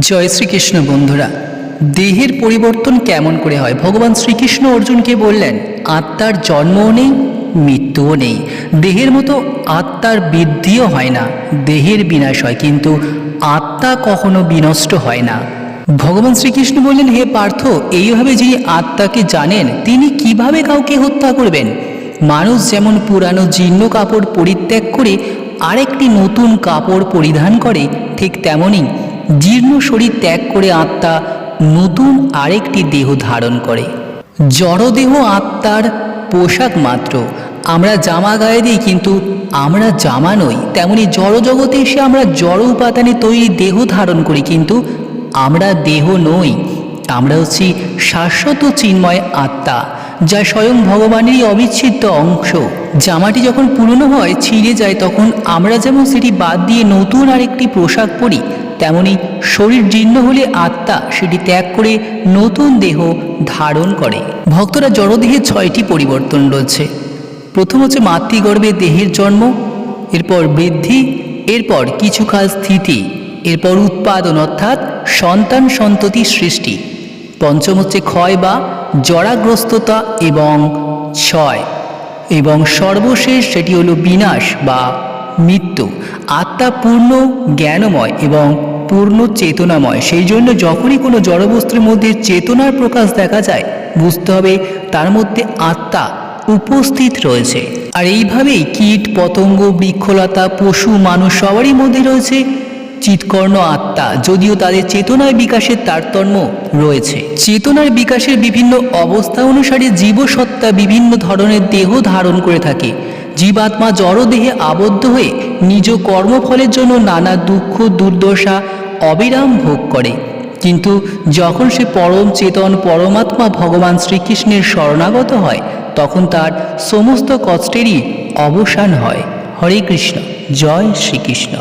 জয় শ্রীকৃষ্ণ বন্ধুরা, দেহের পরিবর্তন কেমন করে হয়? ভগবান শ্রীকৃষ্ণ অর্জুনকে বললেন, আত্মার জন্মও নেই, মৃত্যুও নেই। দেহের মতো আত্মার বৃদ্ধিও হয় না, দেহের বিনাশ হয়, কিন্তু আত্মা কখনো বিনষ্ট হয় না। ভগবান শ্রীকৃষ্ণ বললেন, হে পার্থ, এইভাবে যিনি আত্মাকে জানেন, তিনি কীভাবে কাউকে হত্যা করবেন? মানুষ যেমন পুরানো জীর্ণ কাপড় পরিত্যাগ করে আরেকটি নতুন কাপড় পরিধান করে, ঠিক তেমনই জীর্ণ শরীর ত্যাগ করে আত্মা নতুন আরেকটি দেহ ধারণ করে। জড়দেহ আত্মার পোশাক মাত্র। আমরা জামা গায়ে দিই কিন্তু আমরা জামা নই। তেমনি জড়জগতে এসে আমরা জড় উপাদানে তৈরি দেহ ধারণ করি কিন্তু আমরা দেহ নই। আমরা হচ্ছি শাশ্বত চিন্ময় আত্মা, যা স্বয়ং ভগবানেরই অবিচ্ছেদ্য অংশ। জামাটি যখন পুরনো হয়, ছিঁড়ে যায়, তখন আমরা যেমন সেটি বাদ দিয়ে নতুন আরেকটি পোশাক পরি তেমনি শরীর জীর্ণ হলে আত্মা সেটি ত্যাগ করে নতুন দেহ ধারণ করে। ভক্তরা জড়দেহে ছয়টি পরিবর্তন রয়েছে। প্রথম হচ্ছে মাতৃগর্ভে দেহের জন্ম, এরপর বৃদ্ধি, এরপর কিছুকাল স্থিতি, এরপর উৎপাদন অর্থাৎ সন্তান সন্ততি সৃষ্টি। পঞ্চম হচ্ছে ক্ষয় বা জরাগ্রস্ততা এবং ছয়। এবং সর্বশেষ সেটি হলো বিনাশ বা মৃত্যু। আত্মা পূর্ণ, জ্ঞানময় এবং পূর্ণ চেতনাময়। সেই জন্য যখনই কোনো জড়বস্তুর মধ্যে চেতনার প্রকাশ দেখা যায়, বুঝতে হবে তার মধ্যে আত্মা উপস্থিত রয়েছে। আর এইভাবেই কীট, পতঙ্গ, বৃক্ষলতা, পশু, মানুষ সবারই মধ্যে রয়েছে চিৎকর্ণ আত্মা, যদিও তাদের চেতনার বিকাশের তারতম্য রয়েছে। চেতনার বিকাশের বিভিন্ন অবস্থা অনুসারে জীবসত্তা বিভিন্ন ধরনের দেহ ধারণ করে থাকে। জীবাত্মা জড়দেহে আবদ্ধ হয়ে নিজ কর্মফলের জন্য নানা দুঃখ, দুর্দশা, অবিরাম ভোগ করে। কিন্তু যখন সে পরম চেতন পরমাত্মা ভগবান শ্রীকৃষ্ণের শরণাগত হয়, তখন তার সমস্ত কষ্টেরই অবসান হয়। হরে কৃষ্ণ, জয় শ্রীকৃষ্ণ।